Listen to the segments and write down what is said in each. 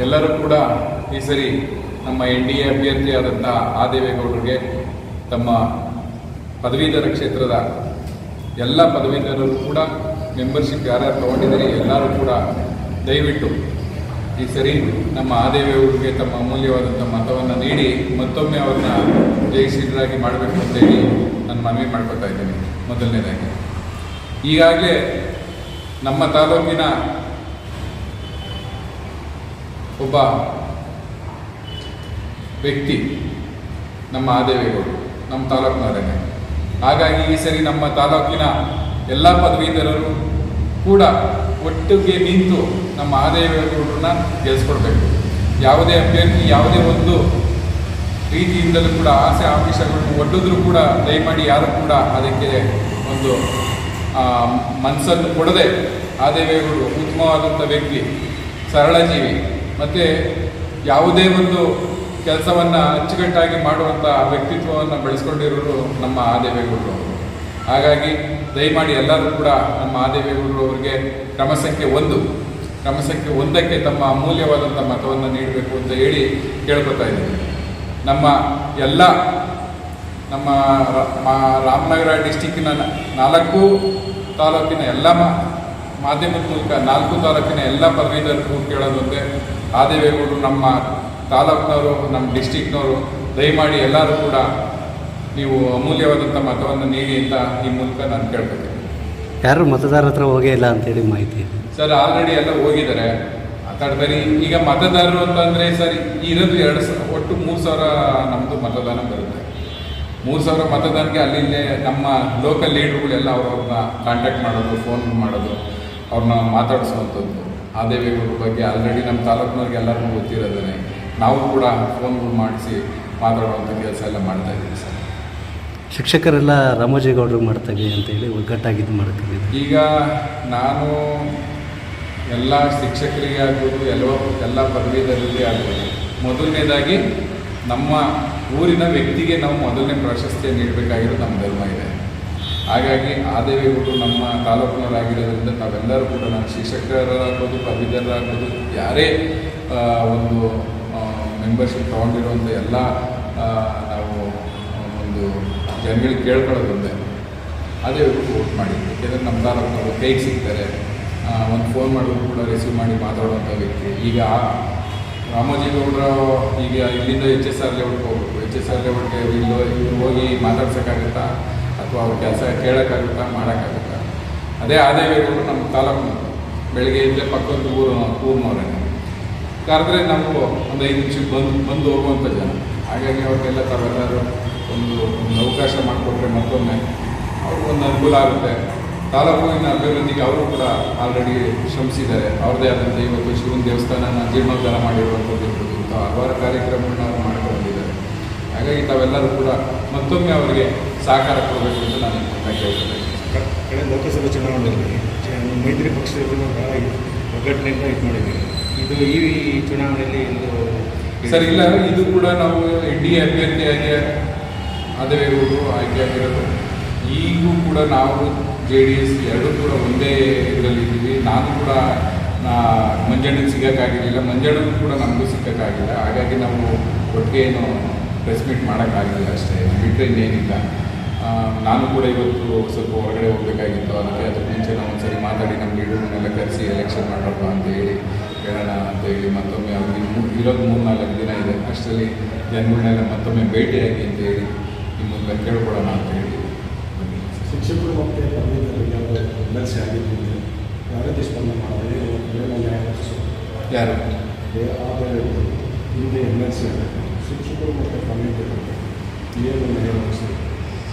ಎಲ್ಲರೂ ಕೂಡ ಈ ಸರಿ ನಮ್ಮ ಎನ್ ಡಿ ಎ ಅಭ್ಯರ್ಥಿಯಾದಂಥ ಆ ದೇವೇಗೌಡರಿಗೆ ತಮ್ಮ ಪದವೀಧರ ಕ್ಷೇತ್ರದ ಎಲ್ಲ ಪದವೀಧರರು ಕೂಡ ಮೆಂಬರ್ಶಿಪ್ ಯಾರ್ಯಾರು ತಗೊಂಡಿದ್ದಾರೆ ಎಲ್ಲರೂ ಕೂಡ ದಯವಿಟ್ಟು ಈ ಸರಿ ನಮ್ಮ ಆದೇವೇಗೌಡರಿಗೆ ತಮ್ಮ ಅಮೂಲ್ಯವಾದಂಥ ಮತವನ್ನು ನೀಡಿ ಮತ್ತೊಮ್ಮೆ ಅವ್ರನ್ನ ಜಯಿಸಿದ್ರಾಗಿ ಮಾಡಬೇಕು ಅಂತೇಳಿ ನಾನು ಮನವಿ ಮಾಡ್ಕೊತಾ ಇದ್ದೀನಿ. ಮೊದಲನೇದಾಗಿ. ಈಗಾಗಲೇ ನಮ್ಮ ತಾಲೂಕಿನ ಒಬ್ಬ ವ್ಯಕ್ತಿ ನಮ್ಮ ಆದೇವೇಗೌಡರು ನಮ್ಮ ತಾಲೂಕಿನವರೇ. ಹಾಗಾಗಿ ಈ ಸರಿ ನಮ್ಮ ತಾಲೂಕಿನ ಎಲ್ಲ ಪದವೀಧರರು ಕೂಡ ಒಟ್ಟಿಗೆ ನಿಂತು ನಮ್ಮ ಆದೇವೇಗೌಡರನ್ನ ಗೆಲ್ಲಿಸ್ಕೊಡ್ಬೇಕು ಯಾವುದೇ ಅಭ್ಯರ್ಥಿ, ಯಾವುದೇ ಒಂದು ರೀತಿಯಿಂದಲೂ ಕೂಡ ಆಸೆ, ಆಮಿಷಗಳನ್ನು ಒಡ್ಡಿದ್ರು ಕೂಡ ದಯಮಾಡಿ ಯಾರು ಕೂಡ ಅದಕ್ಕೆ ಒಂದು ಮನಸ್ಸನ್ನು ಕೊಡದೆ ಆದೇವೇಗೌಡರು ಉತ್ತಮವಾದಂಥ ವ್ಯಕ್ತಿ ಸರಳ ಜೀವಿ ಮತ್ತು ಯಾವುದೇ ಒಂದು ಕೆಲಸವನ್ನು ಅಚ್ಚುಕಟ್ಟಾಗಿ ಮಾಡುವಂಥ ವ್ಯಕ್ತಿತ್ವವನ್ನು ಬೆಳೆಸ್ಕೊಂಡಿರೋರು ನಮ್ಮ ಆದೇವೇಗೌಡರು ಹಾಗಾಗಿ ದಯಮಾಡಿ ಎಲ್ಲರೂ ಕೂಡ ನಮ್ಮ ಆದೇವೇಗೌಡರು ಅವರಿಗೆ ಕ್ರಮ ಸಂಖ್ಯೆ ಒಂದು, ಕ್ರಮಸಂಖ್ಯೆ ಒಂದಕ್ಕೆ ತಮ್ಮ ಅಮೂಲ್ಯವಾದಂಥ ಮತವನ್ನು ನೀಡಬೇಕು ಅಂತ ಹೇಳಿ ಕೇಳ್ಕೊತಾ ಇದ್ದೀವಿ ನಮ್ಮ ಎಲ್ಲ, ನಮ್ಮ ರಾಮನಗರ ಡಿಸ್ಟಿಕ್ಕಿನ ನಾಲ್ಕು ತಾಲೂಕಿನ ಎಲ್ಲ ಮಾಧ್ಯಮದ ಮೂಲಕ ನಾಲ್ಕು ತಾಲೂಕಿನ ಎಲ್ಲ ಪದವೀಧರಿಗೂ ಕೇಳೋದೊಂದೇ ಆದೇವೇಗೌಡರು ನಮ್ಮ ತಾಲೂಕಿನವರು ನಮ್ಮ ಡಿಸ್ಟಿಕ್ನವರು ದಯಮಾಡಿ ಎಲ್ಲರೂ ಕೂಡ ನೀವು ಅಮೂಲ್ಯವಾದಂಥ ಮತವನ್ನು ನೀಡಿ ಅಂತ ಈ ಮೂಲಕ ನಾನು ಕೇಳ್ಬೇಕು ಯಾರು ಮತದಾರರ ಹತ್ರ ಹೋಗೇ ಇಲ್ಲ ಅಂತೇಳಿ ಮಾಹಿತಿ ಸರ್ ಆಲ್ರೆಡಿ ಎಲ್ಲ ಹೋಗಿದ್ದಾರೆ. ಮಾತಾಡ್ತಾರೆ ಈಗ ಮತದಾರರು ಅಂತಂದರೆ ಸರ್ ಇರೋದು ಎರಡು ಸಾವಿರ ಒಟ್ಟು ಮೂರು ಸಾವಿರ ನಮ್ಮದು ಮತದಾನ ಬರುತ್ತೆ. ಮೂರು ಸಾವಿರ ಮತದಾನಕ್ಕೆ ಅಲ್ಲಿಲ್ಲೇ ನಮ್ಮ ಲೋಕಲ್ ಲೀಡ್ರುಗಳೆಲ್ಲ ಅವ್ರವ್ರನ್ನ ಕಾಂಟ್ಯಾಕ್ಟ್ ಮಾಡೋದು ಫೋನ್ ಮಾಡೋದು ಅವ್ರನ್ನ ಮಾತಾಡಿಸುವಂಥದ್ದು. ಆ ದೇವೇಗೌಡರ ಬಗ್ಗೆ ಆಲ್ರೆಡಿ ನಮ್ಮ ತಾಲೂಕಿನವ್ರಿಗೆ ಎಲ್ಲರಿಗೂ ಗೊತ್ತಿರೋದೇ ನಾವು ಕೂಡ ಫೋನ್ಗಳು ಮಾಡಿಸಿ ಮಾತಾಡುವಂಥ ಕೆಲಸ ಎಲ್ಲ ಮಾಡ್ತಾ ಇದ್ದೀವಿ ಸರ್. ಶಿಕ್ಷಕರೆಲ್ಲ ರಾಮೋಜಿಗೌಡರು ಅಂತ ಹೇಳಿ ಒಗ್ಗಟ್ಟಾಗಿದ್ದು ಮಾಡ್ತೀವಿ ಈಗ ನಾನು ಎಲ್ಲ ಶಿಕ್ಷಕರಿಗೆ ಆಗ್ಬೋದು ಎಲ್ಲ ಎಲ್ಲ ಪದವೀಧರರಿಗೆ ಆಗ್ಬೋದು. ಮೊದಲನೇದಾಗಿ ನಮ್ಮ ಊರಿನ ವ್ಯಕ್ತಿಗೆ ನಾವು ಮೊದಲನೇ ಪ್ರಾಶಸ್ತ್ಯ ನೀಡಬೇಕಾಗಿರೋದು ನಮ್ಮ ಧರ್ಮ ಇದೆ. ಹಾಗಾಗಿ ಆ ದೇವೇಗೌಡರು ನಮ್ಮ ತಾಲೂಕಿನವರಾಗಿರೋದ್ರಿಂದ ನಾವೆಲ್ಲರೂ ಕೂಡ ನಮ್ಮ ಶಿಕ್ಷಕರಾಗ್ಬೋದು, ಪದವೀಧರರಾಗ್ಬೋದು, ಯಾರೇ ಒಂದು ಮೆಂಬರ್ಶಿಪ್ ತೊಗೊಂಡಿರುವಂಥ ಎಲ್ಲ ನಾವು ಒಂದು ಜನಗಳಿಗೆ ಕೇಳ್ಕೊಳ್ಳೋದೊಂದೇ ಅದೇ ವೋಟ್ ಮಾಡಿ ಯಾಕೆಂದರೆ ನಮ್ಮ ತಾಲೂಕಿನವರು ಕೈಗೆ ಸಿಗ್ತಾರೆ. ಒಂದು ಫೋನ್ ಮಾಡಿದ್ರು ಕೂಡ ರಿಸೀವ್ ಮಾಡಿ ಮಾತಾಡುವಂಥ ವ್ಯಕ್ತಿ. ಈಗ ರಾಮೋಜಿಗೌಡರ ಈಗ ಇಲ್ಲಿಂದ ಎಚ್ ಎಸ್ ಆರ್ ಲೆವೆಲ್ಗೆ ಹೋಗ್ಬೇಕು. ಎಚ್ ಎಸ್ ಆರ್ ಲೆವೆಲ್ಗೆ ಇಲ್ಲೋ, ಇವ್ರು ಹೋಗಿ ಮಾತಾಡ್ಸೋಕ್ಕಾಗುತ್ತಾ? ಅಥವಾ ಅವ್ರ ಕೆಲಸ ಕೇಳೋಕ್ಕಾಗುತ್ತಾ, ಮಾಡೋಕ್ಕಾಗುತ್ತಾ. ಅದೇ ಆದಾಯಗಳು ನಮ್ಮ ತಾಲೂಕು ಬೆಳಗ್ಗೆ ಇದ್ದರೆ ಪಕ್ಕದ ಊರು, ಊರಿನವರೇ. ಕರೆದ್ರೆ ನಾವು ಒಂದು ಐದು ನಿಮಿಷಕ್ಕೆ ಬಂದು ಬಂದು ಹೋಗುವಂಥ ಜನ. ಹಾಗಾಗಿ ಅವ್ರಿಗೆಲ್ಲ ತಾವೆಲ್ಲರೂ ಒಂದು ಒಂದು ಅವಕಾಶ ಮಾಡಿಕೊಟ್ರೆ ಮತ್ತೊಮ್ಮೆ ಅವ್ರಿಗೂ ಒಂದು ಅನುಕೂಲ ಆಗುತ್ತೆ. ತಾಲೂಕಿನ ಅಭಿವೃದ್ಧಿಗೆ ಅವರು ಕೂಡ ಆಲ್ರೆಡಿ ಶ್ರಮಿಸಿದ್ದಾರೆ. ಅವ್ರದ್ದೇ ಆದಂಥ ಇವತ್ತು ಶಿವನ ದೇವಸ್ಥಾನನ ಜೀರ್ಣೋದ್ಧಾರ ಮಾಡಿರುವಂಥದ್ದು ಇರ್ಬೋದು. ಹಲವಾರು ಕಾರ್ಯಕ್ರಮಗಳನ್ನ ಹಾಗಾಗಿ ತಾವೆಲ್ಲರೂ ಕೂಡ ಮತ್ತೊಮ್ಮೆ ಅವರಿಗೆ ಸಹಕಾರ ಕೊಡಬೇಕು ಅಂತ ನಾನು ಕೇಳ್ತೇನೆ ಕ- ಕಳೆದ ಲೋಕಸಭಾ ಚುನಾವಣೆಯಲ್ಲಿ ಮೈತ್ರಿ ಪಕ್ಷದವರು ಬಹಳ ಒಗ್ಗಟ್ಟಿನಿಂದ ಇದು ಮಾಡಿದ್ದೀವಿ ಇದು ಈ ಚುನಾವಣೆಯಲ್ಲಿ ಒಂದು ಸರ್ ಇಲ್ಲ ಇದು ಕೂಡ ನಾವು ಎನ್ ಡಿ ಎ ಅಭ್ಯರ್ಥಿಯಾಗಿ ಆಯ್ಕೆ ಆಗಿರೋದು. ಈಗೂ ಕೂಡ ನಾವು ಜೆ ಡಿ ಎಸ್ ಎರಡೂ ಕೂಡ ಒಂದೇ ಇದರಲ್ಲಿದ್ದೀವಿ ನಾನು ಕೂಡ ಮಂಜಣ್ಣಗೆ ಸಿಗೋಕ್ಕಾಗಿರಲಿಲ್ಲ. ಮಂಜಣ್ಣಗೂ ಕೂಡ ನಮಗೂ ಸಿಗೋಕ್ಕಾಗಿಲ್ಲ. ಹಾಗಾಗಿ ನಾವು ಒಟ್ಟಿಗೆ ಏನು ಪ್ರೆಸ್ ಮೀಟ್ ಮಾಡೋಕ್ಕಾಗಲಿಲ್ಲ ಅಷ್ಟೇ ಬಿಟ್ಟರೆ ಇನ್ನೇನಿಲ್ಲ. ನಾನು ಕೂಡ ಇವತ್ತು ಸ್ವಲ್ಪ ಹೊರಗಡೆ ಹೋಗಬೇಕಾಗಿತ್ತು. ಅದಕ್ಕೆ ಅದಕ್ಕೆ ಮುಂಚೆ ನಾವು ಒಂದ್ಸರಿ ಮಾತಾಡಿ ನಮ್ಮ ಲೀಡರ್ನೆಲ್ಲ ಕರೆಸಿ ಎಲೆಕ್ಷನ್ ಮಾಡೋಣ ಅಂತ ಹೇಳಿ ಹೇಳೋಣ ಅಂತ ಹೇಳಿ ಮತ್ತೊಮ್ಮೆ ಅವ್ರಿಗೆ ಇರೋದು ಮೂರು ನಾಲ್ಕು ದಿನ ಇದೆ. ಅಷ್ಟರಲ್ಲಿ ಜನಗಳನ್ನೆಲ್ಲ ಮತ್ತೊಮ್ಮೆ ಭೇಟಿಯಾಗಿ ಅಂತ ಹೇಳಿ ನಿಮ್ಮ ಮೂಲಕ ಕೇಳ್ಕೊಳ್ಳೋಣ ಅಂತ ಹೇಳಿ. ಶಿಕ್ಷಕರು ಮತ್ತು ಯಾವುದೋ ರೀತಿ ಸ್ಪಂದನೆ ಮಾಡಿದ್ರೆ? ಯಾರು? ಹಿಂದೆ ಎಂ ಎಲ್ ಸಿ ಶಿಕ್ಷಕರು ಮತ್ತು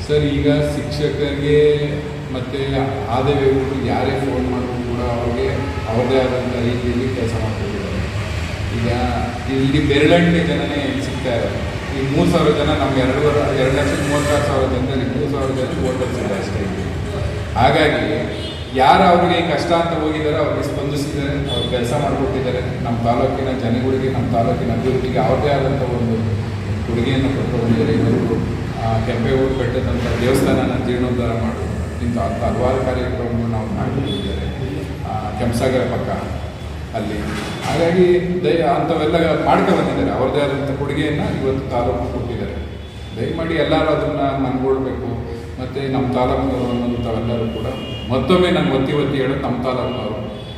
ಸರ್, ಈಗ ಶಿಕ್ಷಕರಿಗೆ ಮತ್ತು ಆದಾಯಗಳು ಯಾರೇ ಫೋನ್ ಮಾಡಿದ್ರು ಕೂಡ ಅವ್ರಿಗೆ ಅವ್ರದೇ ಆದಂಥ ರೀತಿಯಲ್ಲಿ ಕೆಲಸ ಮಾಡ್ತಿದ್ದಾರೆ. ಈಗ ಇಲ್ಲಿ ಬೆರಳಂಟೆ ಜನನೇ ಸಿಗ್ತಾ ಇದ್ದಾರೆ ಈ ಮೂರು ಸಾವಿರ ಜನ ನಮ್ಮ ಎರಡು ಎರಡು ಲಕ್ಷದ ಮೂವತ್ತಾರು ಸಾವಿರ ಜನದಲ್ಲಿ ಮೂರು ಸಾವಿರ ಜನ ವೋಟರ್ಸ್ ಇದೆ ಅಷ್ಟೇ. ಹಾಗಾಗಿ ಯಾರು ಅವರಿಗೆ ಕಷ್ಟ ಅಂತ ಹೋಗಿದ್ದಾರೆ ಅವ್ರಿಗೆ ಸ್ಪಂದಿಸಿದ್ದಾರೆ ಅವ್ರು ಕೆಲಸ ಮಾಡಿಕೊಟ್ಟಿದ್ದಾರೆ. ನಮ್ಮ ತಾಲೂಕಿನ ಜನಗಳಿಗೆ ನಮ್ಮ ತಾಲೂಕಿನ ಅಭಿವೃದ್ಧಿಗೆ ಅವ್ರದೇ ಆದಂಥ ಒಂದು ಕೊಡುಗೆಯನ್ನು ಕೊಟ್ಟು ಆ, ಕೆಂಪೇಗೌಡ ಕಟ್ಟಿದಂಥ ದೇವಸ್ಥಾನನ ಜೀರ್ಣೋದ್ಧಾರ ಮಾಡೋದು ಇಂಥ ಹತ್ತು ಹಲವಾರು ಕಾರ್ಯಕ್ರಮಗಳು ನಾವು ಮಾಡಿಕೊಂಡಿದ್ದಾರೆ ಕೆಂಪಸಾಗರ ಪಕ್ಕ ಅಲ್ಲಿ. ಹಾಗಾಗಿ ದಯ ಅಂಥವೆಲ್ಲ ಮಾಡ್ಕೊ ಬಂದಿದ್ದಾರೆ. ಅವ್ರದ್ದೇ ಆದಂಥ ಕೊಡುಗೆಯನ್ನು ಇವತ್ತು ತಾಲೂಕು ಕೊಟ್ಟಿದ್ದಾರೆ. ದಯಮಾಡಿ ಎಲ್ಲರೂ ಅದನ್ನು ಮನ್ಕೊಳ್ಬೇಕು ಮತ್ತು ನಮ್ಮ ತಾಲೂಕಿನವರು ಅನ್ನೋಂಥವೆಲ್ಲರೂ ಕೂಡ ಮತ್ತೊಮ್ಮೆ ನಾನು ಒತ್ತಿ ಒತ್ತಿ ಹೇಳೋದು ನಮ್ಮ ತಾಲೂಕಿನವರು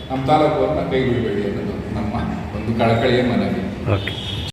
ನಮ್ಮ ತಾಲೂಕವ್ರನ್ನ ಕೈ ಬಿಡಬೇಡಿ ಅನ್ನೋದು ನಮ್ಮ ಒಂದು ಕಳಕಳಿಯ ಮನವಿ. ಓಕೆ